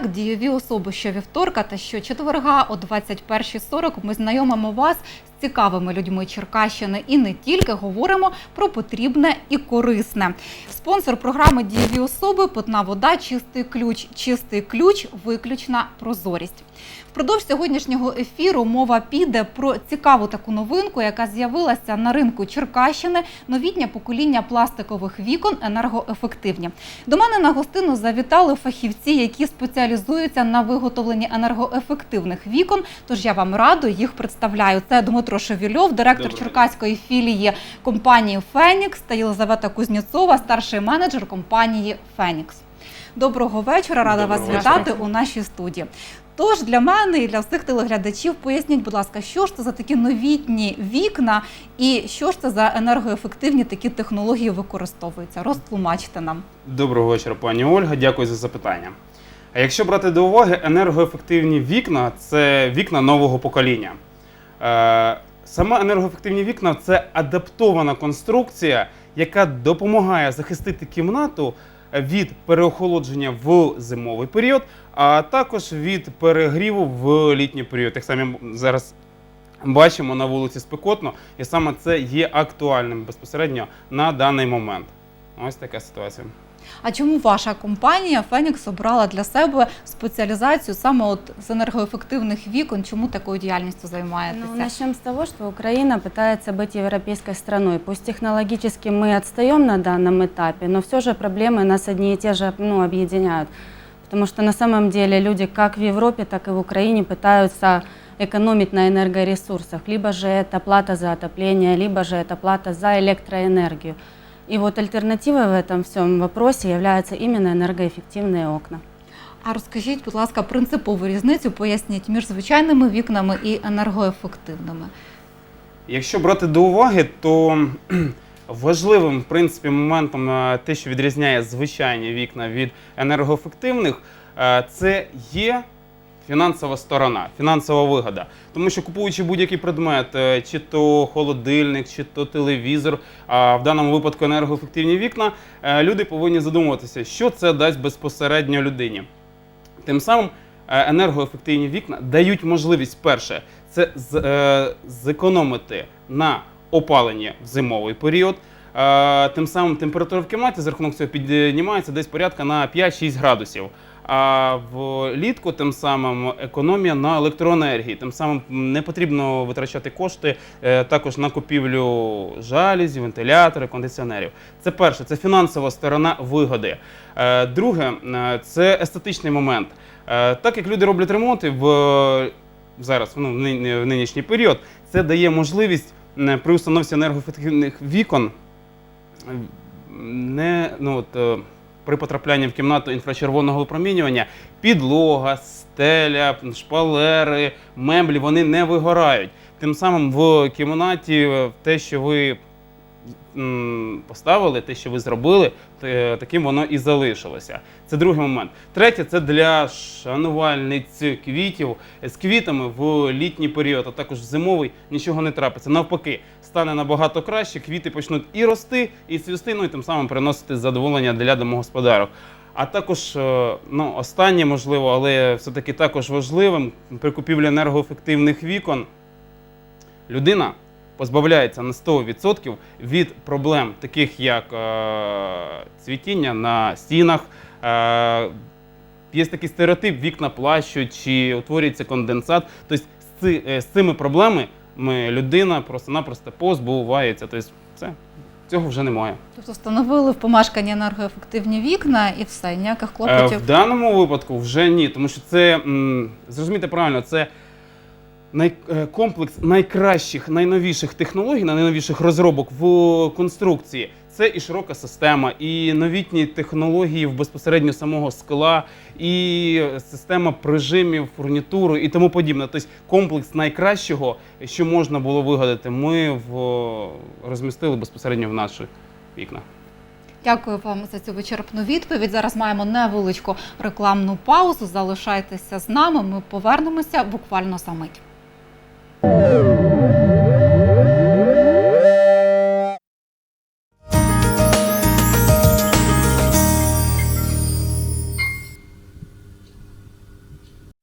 Привіт, Дієві особи щовівторка та щочетверга о 21.40 Ми знайомимо вас з цікавими людьми Черкащини і не тільки говоримо про потрібне і корисне. Спонсор програми Дієві особи Питна вода, чистий ключ. Чистий ключ, виключна прозорість. Впродовж сьогоднішнього ефіру мова піде про цікаву таку новинку, яка з'явилася на ринку Черкащини. Новітнє покоління пластикових вікон енергоефективні. До мене на гостину завітали фахівці, які спеціалізуються на виготовленні енергоефективних вікон. Тож я вам радо їх представляю. Це Дмитро Шевільов, директор Доброго Черкаської філії компанії Фенікс та Єлизавета Кузнєцова, старший менеджер компанії Фенікс. Доброго вечора, рада Доброго вас вечора. вітати у нашій студії. Тож для мене і для всіх телеглядачів поясніть, будь ласка, що ж це за такі новітні вікна і що ж це за енергоефективні такі технології використовуються? Розтлумачте нам. Доброго вечора, пані Ольга. Дякую за запитання. А якщо брати до уваги, енергоефективні вікна це вікна нового покоління. Е, Саме енергоефективні вікна це адаптована конструкція, яка допомагає захистити кімнату від переохолодження в зимовий період, а також від перегріву в літній період. Як самі зараз бачимо на вулиці спекотно, і саме це є актуальним безпосередньо на даний момент. Ось така ситуація. А чому ваша компанія Фенікс обрала для себе спеціалізацію саме от з енергоефективних вікон? Чому такою діяльністю займаєтеся? Ну, начнем с того, что Украина пытается быть европейской страной. Пусть технологически мы отстаем на данном этапе, но все же проблемы нас одни и те же ну, объединяют. Потому что на самом деле люди как в Европе, так и в Украине пытаются экономить на энергоресурсах. Либо же это плата за отопление, либо же это плата за электроэнергию. И вот альтернативой в этом всем вопросе являются именно энергоэффективные окна. А розкажіть, будь ласка, принципову різницю поясніть між звичайними вікнами і енергоефективними. Якщо брати до уваги, то кхм, важливим в принципі моментом е, те, що відрізняє звичайні вікна від енергоефективних, е, це є фінансова сторона, фінансова вигода. Тому що купуючи будь-який предмет, е, чи то холодильник, чи то телевізор, а в даному випадку енергоефективні вікна, е, люди повинні задумуватися, що це дасть безпосередньо людині. Тим самим е, енергоефективні вікна дають можливість перше це зекономити на опаленні в зимовий період. Тим самим температура в кімнаті за рахунок цього піднімається десь порядка на 5-6 градусів. А влітку тим самим економія на електроенергії. Тим самим не потрібно витрачати кошти е, також на купівлю жалюзі, вентилятори, кондиціонерів. Це перше, це фінансова сторона вигоди. Е, Друге, е, це естетичний момент. Так як люди роблять ремонти в зараз, ну, в нинішній період, це дає можливість при установці енергоефективних вікон не ну от. При потраплянні в кімнату інфрачервоного випромінювання підлога, стеля, шпалери, меблі вони не вигорають. Тим самим в кімнаті е, те, що ви поставили, те, що ви зробили, таким воно і залишилося. Це другий момент. Третє це для шанувальниць квітів з квітами в літній період, а також зимовий нічого не трапиться. Навпаки, стане набагато краще, квіти почнуть і рости, і цвісти, ну і тим самим приносити задоволення для домогосподарок. А також е, ну, останнє можливо, але все-таки також важливим при купівлі енергоефективних вікон людина позбавляється на 100% від проблем, таких як е, цвітіння на стінах. Е, є такий стереотип, вікна плащуть чи утворюється конденсат. Тобто з, е, цими проблемами людина просто-напросто позбувається. Тобто все, цього вже немає. Тобто встановили в помешканні енергоефективні вікна і все, ніяких клопотів. В даному випадку вже ні, тому що це зрозумійте правильно, це най, е, комплекс найкращих, найновіших технологій, найновіших розробок в конструкції. Це і широка система, і новітні технології в безпосередньо самого скла, і система прижимів, фурнітуру і тому подібне. Тобто комплекс найкращого, що можна було вигадати, ми в, розмістили безпосередньо в наших вікнах. Дякую вам за цю вичерпну відповідь. Зараз маємо невеличку рекламну паузу. Залишайтеся з нами. Ми повернемося буквально за мить.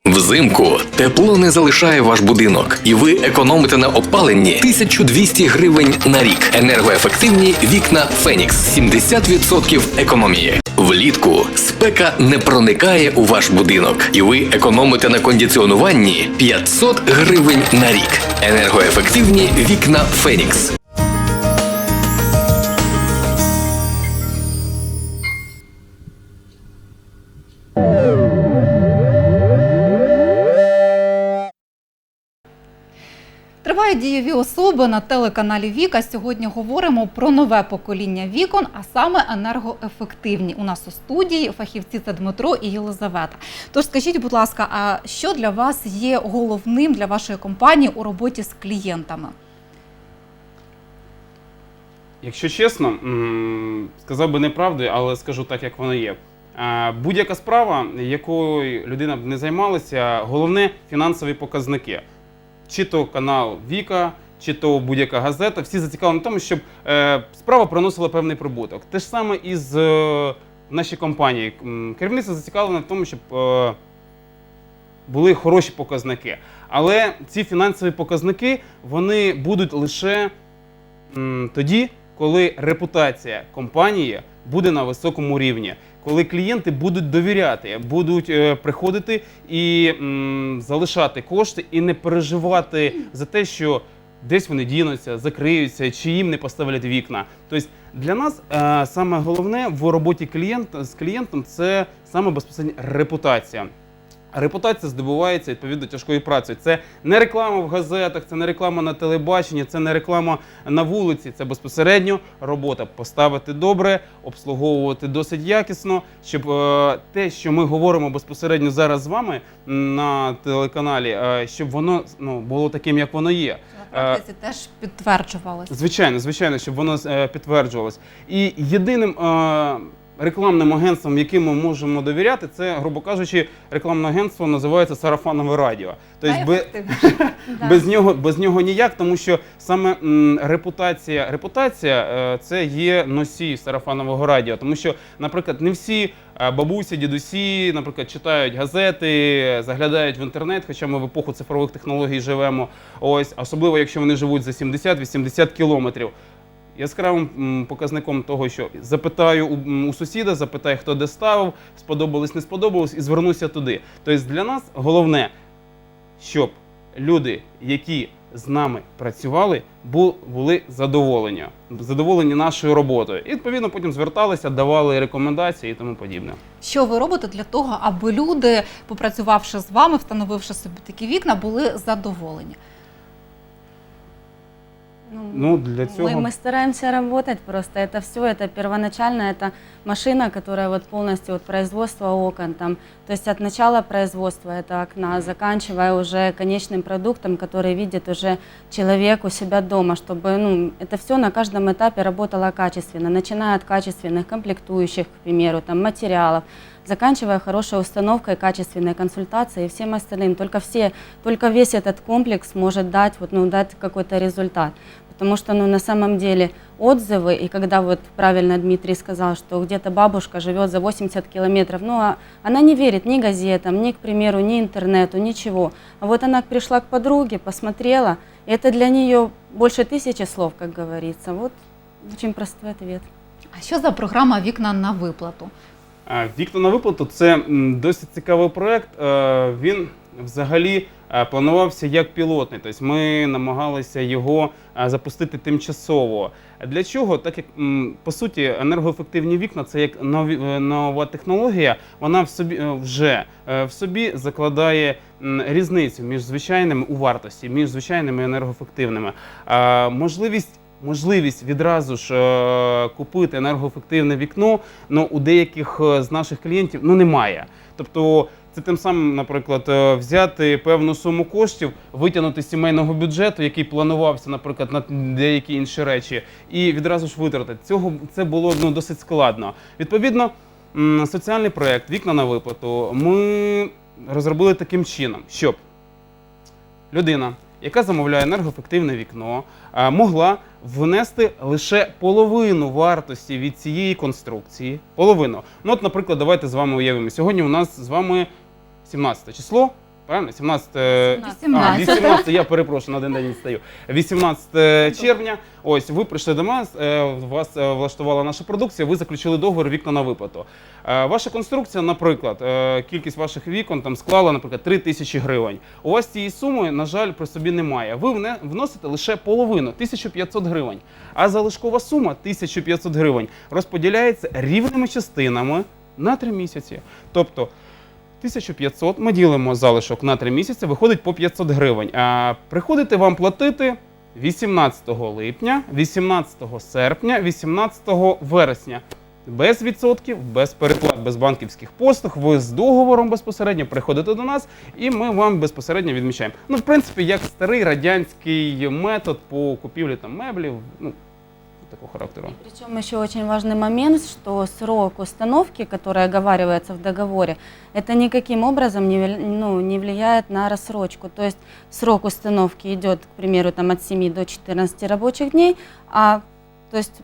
Взимку тепло не залишає ваш будинок, і ви економите на опаленні 1200 гривень на рік. Енергоефективні вікна Фенікс 70% економії. Влітку спека не проникає у ваш будинок, і ви економите на кондиціонуванні 500 гривень на рік. Енергоефективні вікна Фенікс. Дієві особи на телеканалі Віка. Сьогодні говоримо про нове покоління вікон, а саме енергоефективні. У нас у студії фахівці це Дмитро і Єлизавета. Тож скажіть, будь ласка, а що для вас є головним для вашої компанії у роботі з клієнтами? Якщо чесно, сказав би неправду, але скажу так, як воно є. Будь-яка справа, якою людина б не займалася, головне фінансові показники. Чи то канал Віка, чи то будь-яка газета, всі зацікавлені в тому, щоб е, справа приносила певний прибуток. Те ж саме і з е, нашій компанії. Керівництво зацікавлене в тому, щоб е, були хороші показники. Але ці фінансові показники вони будуть лише тоді, коли репутація компанії буде на високому рівні, коли клієнти будуть довіряти, будуть е, приходити і м, залишати кошти і не переживати за те, що десь вони дінуться, закриються, чи їм не поставлять вікна. Тобто для нас е, саме головне в роботі клієнта з клієнтом це саме безпосередньо репутація. Репутація здобувається відповідно тяжкою працею. Це не реклама в газетах, це не реклама на телебаченні, це не реклама на вулиці. Це безпосередньо робота поставити добре, обслуговувати досить якісно, щоб е, те, що ми говоримо безпосередньо зараз з вами на телеканалі, е, щоб воно ну, було таким, як воно є. На практиці теж підтверджувалося. Звичайно, звичайно, щоб воно е, підтверджувалось. І єдиним е, рекламним агентством, яким ми можемо довіряти, це, грубо кажучи, рекламне агентство називається Сарафанове радіо. Тобто, би- без нього без нього ніяк, тому що саме м, репутація, репутація е, це є носій сарафанового радіо. Тому що, наприклад, не всі е, бабусі, дідусі, наприклад, читають газети, заглядають в інтернет, хоча ми в епоху цифрових технологій живемо. Ось особливо, якщо вони живуть за 70-80 кілометрів. Яскравим показником того, що запитаю у, сусіда, запитаю, хто де ставив, сподобалось, не сподобалось, і звернуся туди. Тобто для нас головне, щоб люди, які з нами працювали, були задоволені, задоволені нашою роботою. І відповідно потім зверталися, давали рекомендації і тому подібне. Що ви робите для того, аби люди, попрацювавши з вами, встановивши собі такі вікна, були задоволені? Ну для цього Мы, мы стараемся работать просто. Это все, это первоначально, это машина, которая вот полностью вот производство окон, там, то есть от начала производства это окна, заканчивая уже конечным продуктом, который видит уже человек у себя дома, чтобы ну, это все на каждом этапе работало качественно, начиная от качественных комплектующих, к примеру, там, материалов, заканчивая хорошей установкой, качественной консультацией и всем остальным. Только, все, только весь этот комплекс может дать, вот, ну, дать какой-то результат. Потому что ну, на самом деле отзывы, и когда вот правильно Дмитрий сказал, что где-то бабушка живет за 80 километров, ну а она не верит ни газетам, ни, к примеру, ни интернету, ничего. А вот она пришла к подруге, посмотрела, и это для нее больше тысячи слов, как говорится. Вот очень простой ответ. А що за програма Вікна на виплату? Вікна на виплату це досить цікавий проект. Е, Він взагалі е, планувався як пілотний. Тобто ми намагалися його е, запустити тимчасово. Для чого? Так як по суті енергоефективні вікна це як нова технологія, вона в собі вже в собі закладає різницю між звичайними у вартості, між звичайними енергоефективними. Можливість можливість відразу ж е, купити енергоефективне вікно, ну у деяких е, з наших клієнтів ну немає. Тобто це тим самим, наприклад, е, взяти певну суму коштів, витягнути сімейного бюджету, який планувався, наприклад, на деякі інші речі, і відразу ж витратити. Цього це було ну, досить складно. Відповідно, соціальний проект Вікна на виплату ми розробили таким чином, щоб людина, яка замовляє енергоефективне вікно, е, могла внести лише половину вартості від цієї конструкції. Половину. Ну, от, наприклад, давайте з вами уявимо. Сьогодні у нас з вами 17 число. Правильно? 17, е, 18. А, 18, я перепрошую, на один день відстаю. 18 червня. Ось ви прийшли до нас, е, вас е, влаштувала наша продукція. Ви заключили договір вікна на виплату. Е, Ваша конструкція, наприклад, е, кількість ваших вікон там склала, наприклад, 3 тисячі гривень. У вас цієї суми, на жаль, при собі немає. Ви вносите лише половину 1500 гривень. А залишкова сума 1500 гривень розподіляється рівними частинами на 3 місяці. Тобто 1500 ми ділимо залишок на 3 місяці, виходить по 500 гривень. А приходите вам платити 18 липня, 18 серпня, 18 вересня. Без відсотків, без переплат, без банківських послуг. Ви з договором безпосередньо приходите до нас, і ми вам безпосередньо відмічаємо. Ну, в принципі, як старий радянський метод по купівлі там меблів, ну такого характеру. Причем еще очень важный момент, что срок установки, который оговаривается в договоре, это никаким образом не, ну, не влияет на рассрочку. То есть срок установки идет, к примеру, там, от 7 до 14 рабочих дней, а то есть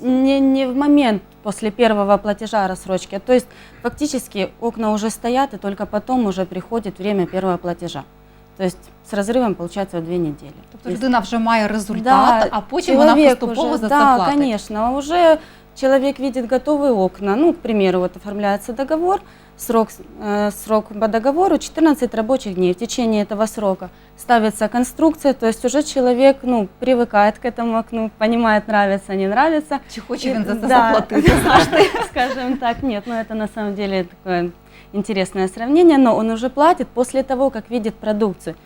не, не в момент после первого платежа рассрочки, а то есть фактически окна уже стоят, и только потом уже приходит время первого платежа. То есть с разрывом получается в две недели. Тобто Если- людина вже має результат, а потім вона Человек поступово уже, за це да, платить. конечно, уже человек видит готовые окна. Ну, к примеру, вот оформляется договор, срок, э, срок по договору 14 рабочих дней. В течение этого срока ставится конструкция, то есть уже человек ну, привыкает к этому окну, понимает, нравится, не нравится. Чи хоче він за це Да. заплатити? Скажем так, нет, ну это на самом деле такое интересное сравнение, но он уже платит после того, как видит продукцию.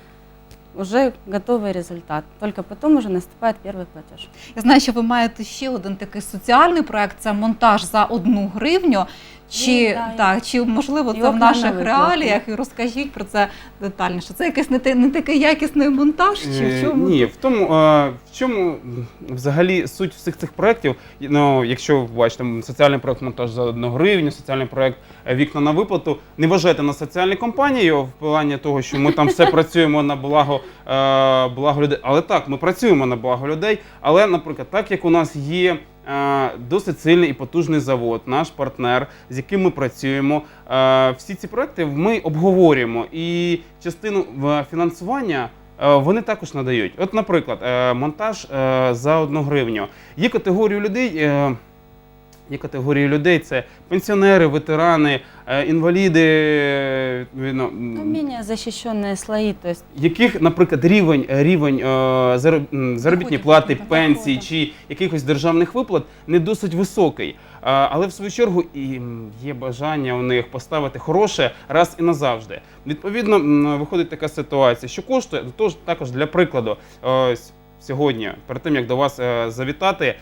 Уже готовий результат. тільки потім вже наступає перший платеж. Я знаю, що ви маєте ще один такий соціальний проект це монтаж за одну гривню. Чи Ну, так, чи можливо і це в наших реаліях? І розкажіть про це детальніше. Це якийсь не, те- не такий якісний монтаж, чи в Е, чому? Ні, в тому, е, в чому взагалі суть всіх цих проєктів. Ну, якщо ви бачите, м, соціальний проєкт монтаж за 1 гривню, соціальний проєкт е, вікна на виплату, не вважайте на соціальні компанії в плані того, що ми там все працюємо на благо, е, благо людей. Але так, ми працюємо на благо людей. Але, наприклад, так як у нас є. Е, Досить сильний і потужний завод, наш партнер, з яким ми працюємо. Е, Всі ці проекти ми обговорюємо і частину в- фінансування Е, Вони також надають. От, наприклад, е, монтаж е, за одну гривню. Є категорію людей. Є категорії людей: це пенсіонери, ветерани, е, інваліди, е, Ну, менее защищенные слои, то есть яких, наприклад, рівень, рівень е, заробітні плати, пенсії чи якихось державних виплат не досить високий. Але в свою чергу і є бажання у них поставити хороше раз і назавжди. Відповідно, виходить така ситуація, що коштує тож також для прикладу, ось сьогодні, перед тим як до вас завітати.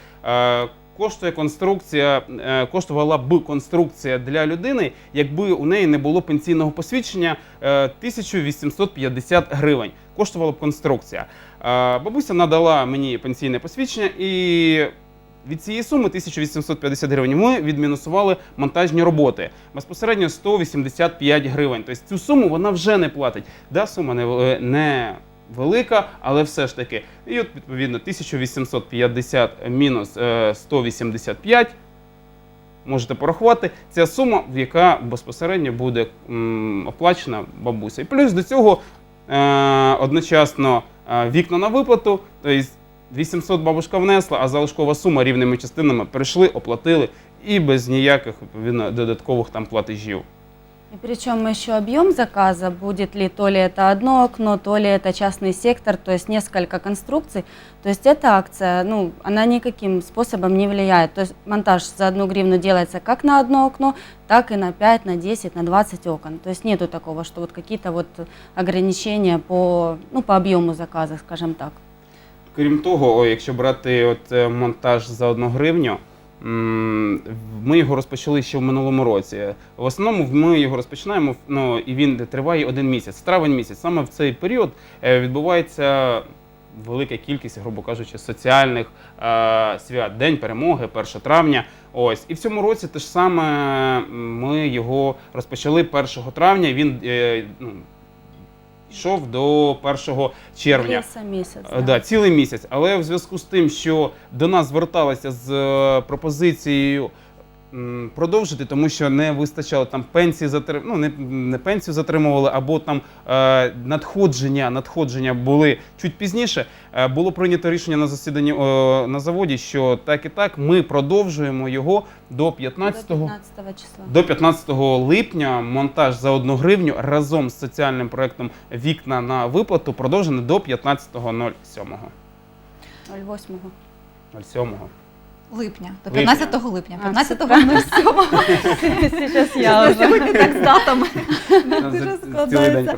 Е, Коштує конструкція, е, коштувала б конструкція для людини, якби у неї не було пенсійного посвідчення е, 1850 гривень. Коштувала б конструкція. Е, Бабуся надала мені пенсійне посвідчення, і від цієї суми 1850 гривень ми відмінусували монтажні роботи. Безпосередньо 185 гривень. Тобто цю суму вона вже не платить. Да, сума не, е, не велика, але все ж таки. І от відповідно 1850 мінус е, 185. Можете порахувати, ця сума, яка безпосередньо буде оплачена бабуся. І плюс до цього е, одночасно е, вікна на виплату, тобто 800 бабушка внесла, а залишкова сума рівними частинами прийшли, оплатили і без ніяких відповідно, додаткових там платежів. И причем еще объем заказа, будет ли то ли это одно окно, то ли это частный сектор, то есть несколько конструкций. То есть эта акция, ну, она никаким способом не влияет. То есть монтаж за одну гривну делается как на одно окно, так и на 5, на 10, на 20 окон. То есть нету такого, что вот какие-то вот ограничения по, ну, по объему заказа, скажем так. Крім того, якщо брати от е, монтаж за одну гривню, ми його розпочали ще в минулому році. В основному ми його розпочинаємо, ну і він триває один місяць, травень місяць. Саме в цей період е, відбувається велика кількість, грубо кажучи, соціальних е, свят. День перемоги, 1 травня. Ось і в цьому році те ж саме ми його розпочали 1 травня. Він е, ну, йшов до 1 червня. Місяць. Е, Да, цілий місяць. Але в зв'язку з тим, що до нас зверталися з е, пропозицією продовжити, тому що не вистачало там пенсії затрим... ну, не, не пенсію затримували, або там е, надходження, надходження були чуть пізніше. Е, було прийнято рішення на засіданні е, на заводі, що так і так ми продовжуємо його до 15 До 15 числа. до 15 липня монтаж за 1 гривню разом з соціальним проектом Вікна на виплату продовжений до 15.07. 08. 07. Липня, до 15 липня, А, 15.07. Сейчас я Я сьогодні так з датами. Дуже складається.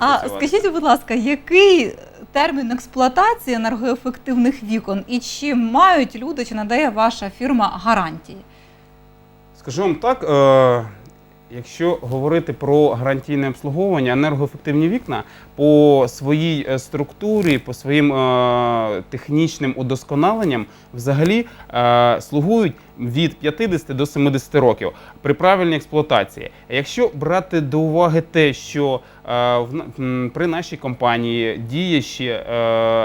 А скажіть, будь ласка, який термін експлуатації енергоефективних вікон і чи мають люди, чи надає ваша фірма гарантії? Скажу вам так, е, якщо говорити про гарантійне обслуговування, енергоефективні вікна по своїй е, структурі, по своїм е, технічним удосконаленням взагалі е, слугують від 50 до 70 років при правильній експлуатації. Якщо брати до уваги те, що е, при нашій компанії діє ще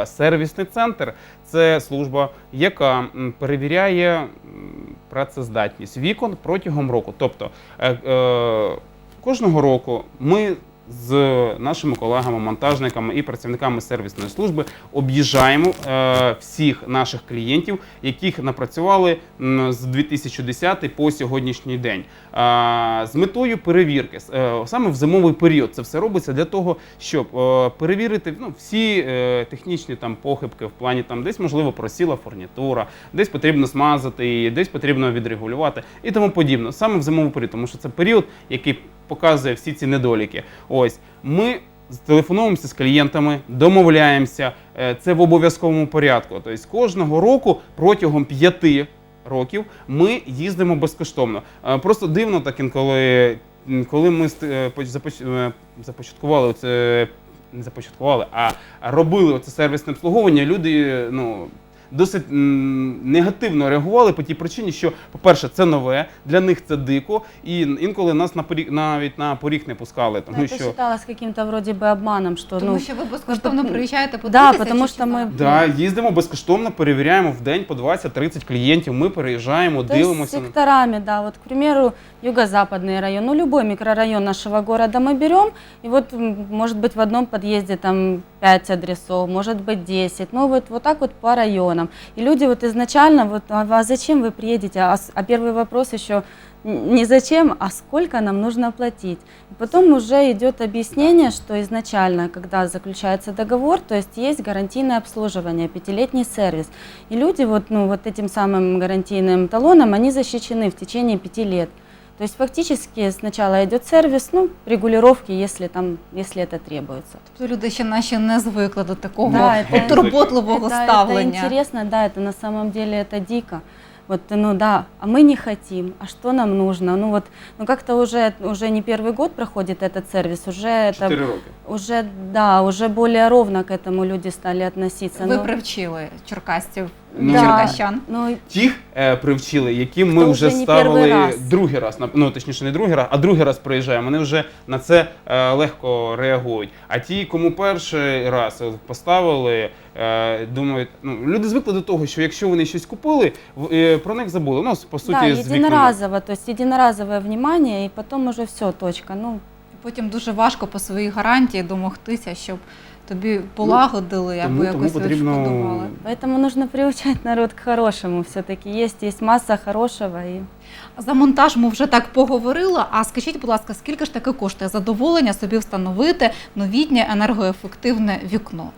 сервісний центр, це служба, яка перевіряє працездатність вікон протягом року. Тобто е, е, кожного року ми з нашими колегами, монтажниками і працівниками сервісної служби об'їжджаємо е, всіх наших клієнтів, яких напрацювали з 2010 по сьогоднішній день. Е, з метою перевірки Е, саме в зимовий період це все робиться для того, щоб е, перевірити ну, всі технічні там похибки в плані там десь можливо просіла фурнітура, десь потрібно смазати її, десь потрібно відрегулювати і тому подібне. Саме в зимовий період, тому що це період, який показує всі ці недоліки. Ось ми. Телефонуємося з клієнтами, домовляємося. Е, Це в обов'язковому порядку. Тобто кожного року протягом п'яти років ми їздимо безкоштовно. Е, Просто дивно так інколи, коли ми е, поч- започ- започаткували це. Не започаткували, а робили це сервісне обслуговування. Люди ну досить м, негативно реагували по тій причині, що, по-перше, це нове, для них це дико, і інколи нас на поріг, навіть на поріг не пускали, тому Это що считалось каким-то вроде бы обманом, что Тому ну, що ви безкоштовно ну, приїжджаєте по да, потому что мы да, їздимо безкоштовно, перевіряємо в день по 20-30 клієнтів. Ми переїжджаємо, То есть дивимося. секторами, да. Вот, к примеру, юго-западный район, ну, любой микрорайон нашего города мы берем, и вот, м, может быть, в одном подъезде там 5 адресов, может быть, 10, ну, вот, вот так вот по районам. И люди вот изначально, вот, а а зачем вы приедете? А, а первый вопрос еще не зачем, а сколько нам нужно платить. И потом уже идет объяснение, что изначально, когда заключается договор, то есть есть гарантийное обслуживание, пятилетний сервис. И люди вот, ну, вот этим самым гарантийным талоном, они защищены в течение пяти лет. То есть фактически сначала идет сервис, ну, регулировки, если, там, если это требуется. Тобто люди ще наші не звикли до такого Да, это- турботливого Это, это ставлення. интересно, да, это на самом деле это дико. Вот, ну да, а мы не хотим, а что нам нужно? Ну вот, ну как-то уже, уже не первый год проходит этот сервис, уже это, 4 роки. уже, да, уже более ровно к этому люди стали относиться. Ви Ну, привчили черкастів і Ну, черкащан. ну, Тих е, привчили, яким ми Хто вже вже не ставили перший раз. другий раз. на- Ну точніше, не другий раз, а другий раз приїжджаємо. Вони вже на це е, легко реагують. А ті, кому перший раз е, поставили, е, думають, ну люди звикли до того, що якщо вони щось купили, в- е, про них забули. Ну по суті, да, з вікнами. единоразово, то есть единоразовое внимание, и потом уже все, точка. Ну, Потім дуже важко по своїй гарантії домогтися, щоб тобі полагодили або тому- тому якось потрібно- відшкодували. поэтому нужно приучать народ к хорошему. Все-таки есть, есть масса хорошего. И... За монтаж ми вже так поговорили. А скажіть, будь ласка, скільки ж таки коштує задоволення собі встановити новітнє енергоефективне вікно?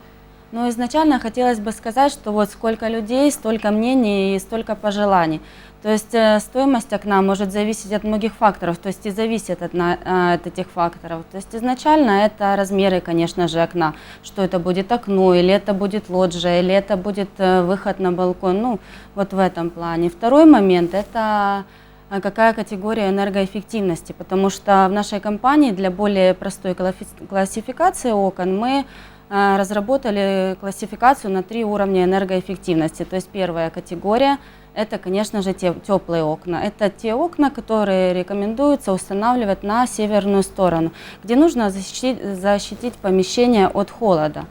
Но изначально хотелось бы сказать, что вот сколько людей, столько мнений и столько пожеланий. То есть э, стоимость окна может зависеть от многих факторов, то есть и зависит от, э, от этих факторов. То есть изначально это размеры, конечно же, окна, что это будет окно, или это будет лоджия, или это будет э, выход на балкон, ну вот в этом плане. Второй момент – это какая категория энергоэффективности, потому что в нашей компании для более простой классификации окон мы разработали классификацию на три уровня энергоэффективности. То есть первая категория – это, конечно же, те, теплые окна. Это те окна, которые рекомендуется устанавливать на северную сторону, где нужно защитить, защитить помещение от холода.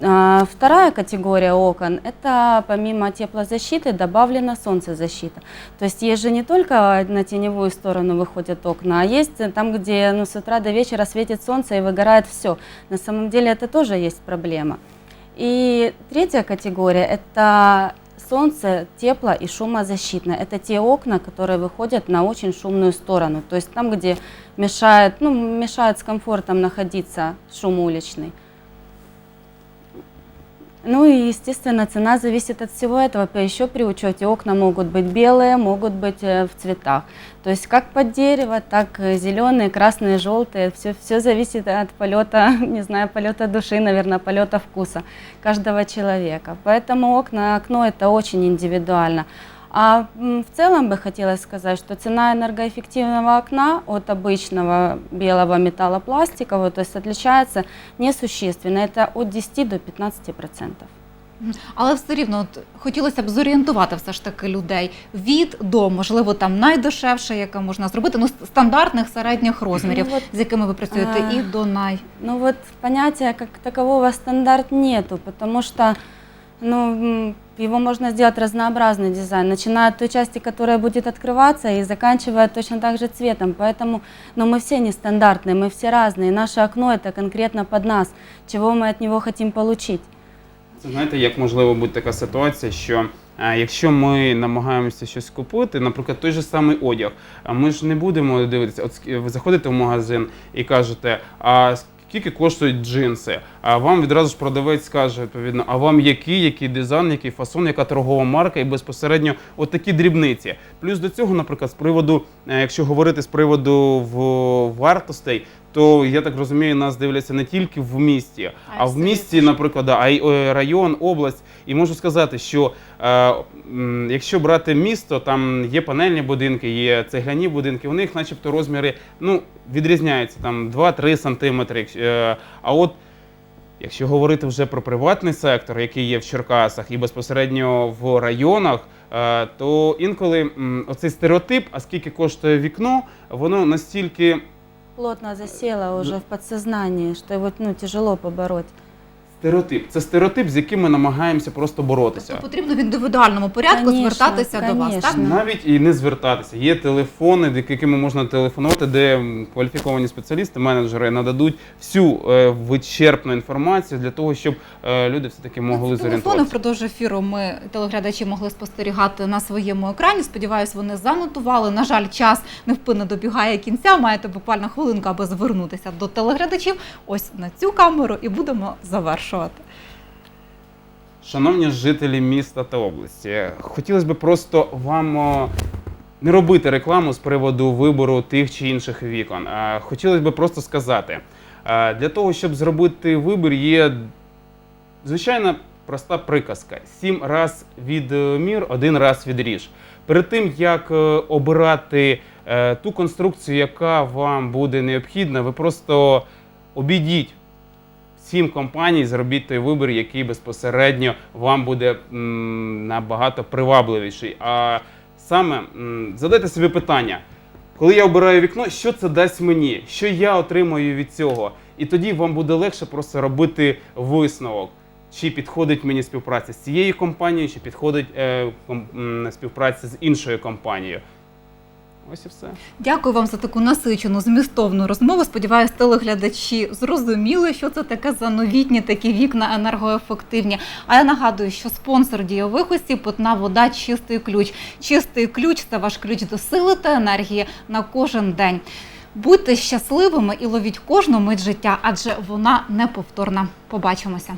А, Вторая категория окон – это помимо теплозащиты добавлена солнцезащита. То есть есть же не только на теневую сторону выходят окна, а есть там, где ну, с утра до вечера светит солнце и выгорает все. На самом деле это тоже есть проблема. И третья категория – это солнце, тепло и шумозащитное. Это те окна, которые выходят на очень шумную сторону. То есть там, где мешает, ну, мешает с комфортом находиться шум уличный. Ну и, естественно, цена зависит от всего этого. Еще при учете окна могут быть белые, могут быть э, в цветах. То есть как под дерево, так зеленые, красные, желтые. Все, все зависит от полета, не знаю, полета души, наверное, полета вкуса каждого человека. Поэтому окна, окно это очень индивидуально. А в целом бы хотелось сказать, что цена энергоэффективного окна от обычного белого металлопластикового, то есть отличается несущественно. Это от 10 до 15 процентов. Мгм. Але все рівно от, хотілося б зорієнтувати все ж таки людей від до, можливо, там найдешевше, яке можна зробити, ну, з стандартних середніх розмірів, Ну, от, з якими ви працюєте, а, і до най. Ну вот понятия как такового стандарт нету, потому что ну, м, его можно сделать разнообразный дизайн, начиная от той части, которая будет открываться, и заканчивая точно так же цветом. Поэтому ну, мы все нестандартные, мы все разные. Наше окно это конкретно под нас, чего мы от него хотим получить. Це знаєте, як можливо бути така ситуація, що е, якщо ми намагаємося щось купити, наприклад, той же самий одяг, ми ж не будемо дивитися, от ви заходите в магазин і кажете, а скільки коштують джинси? А вам відразу ж продавець скаже, відповідно, а вам який, який дизайн, який фасон, яка торгова марка, і безпосередньо от такі дрібниці. Плюс до цього, наприклад, з приводу, е, якщо говорити з приводу вартостей, то я так розумію, нас дивляться не тільки в місті, А в в місті, наприклад, да, а й е, район, область. І можу сказати, що е, м, якщо брати місто, там є панельні будинки, є цегляні будинки, у них, начебто, розміри ну, відрізняються там 2-3 сантиметри. е, А от якщо говорити вже про приватний сектор, який є в Черкасах і безпосередньо в районах, е, то інколи м, оцей стереотип, а скільки коштує вікно, воно настільки Плотно засело уже в подсознании, что его ну, тяжело побороть. Стереотип. Це стереотип, з яким ми намагаємося просто боротися. Тобто потрібно в індивідуальному порядку Конечно, звертатися до вас. Так? конечно. Навіть і не звертатися. Є телефони, якими можна телефонувати, де м, кваліфіковані спеціалісти, менеджери нададуть всю е, вичерпну інформацію для того, щоб е, люди все таки могли Ці телефони зорієнтуватися. впродовж ефіру ми телеглядачі могли спостерігати на своєму екрані. Сподіваюсь, вони занотували. На жаль, час невпинно добігає кінця. Маєте буквально хвилинку, аби звернутися до телеглядачів. Ось на цю камеру і будемо завершувати. Шановні жителі міста та області, хотілося б просто вам не робити рекламу з приводу вибору тих чи інших вікон. Хотілося б просто сказати, е, для того, щоб зробити вибір, є звичайна проста приказка: сім раз відмір, один раз відріж. Перед тим як е, обирати е, ту конструкцію, яка вам буде необхідна, ви просто обійдіть сім компаній, зробіть той вибір, який безпосередньо вам буде набагато привабливіший. А саме задайте собі питання. Коли я обираю вікно, що це дасть мені? Що я отримую від цього? І тоді вам буде легше просто робити висновок, чи підходить мені співпраця з цією компанією, чи підходить е, ком- м, співпраця з іншою компанією. Ось і все. Дякую вам за таку насичену змістовну розмову. Сподіваюсь, телеглядачі зрозуміли, що це таке за новітні такі вікна енергоефективні. А я нагадую, що спонсор дійових осіб питна вода чистий ключ. Чистий ключ це ваш ключ до сили та енергії на кожен день. Будьте щасливими і ловіть кожну мить життя, адже вона неповторна. Побачимося.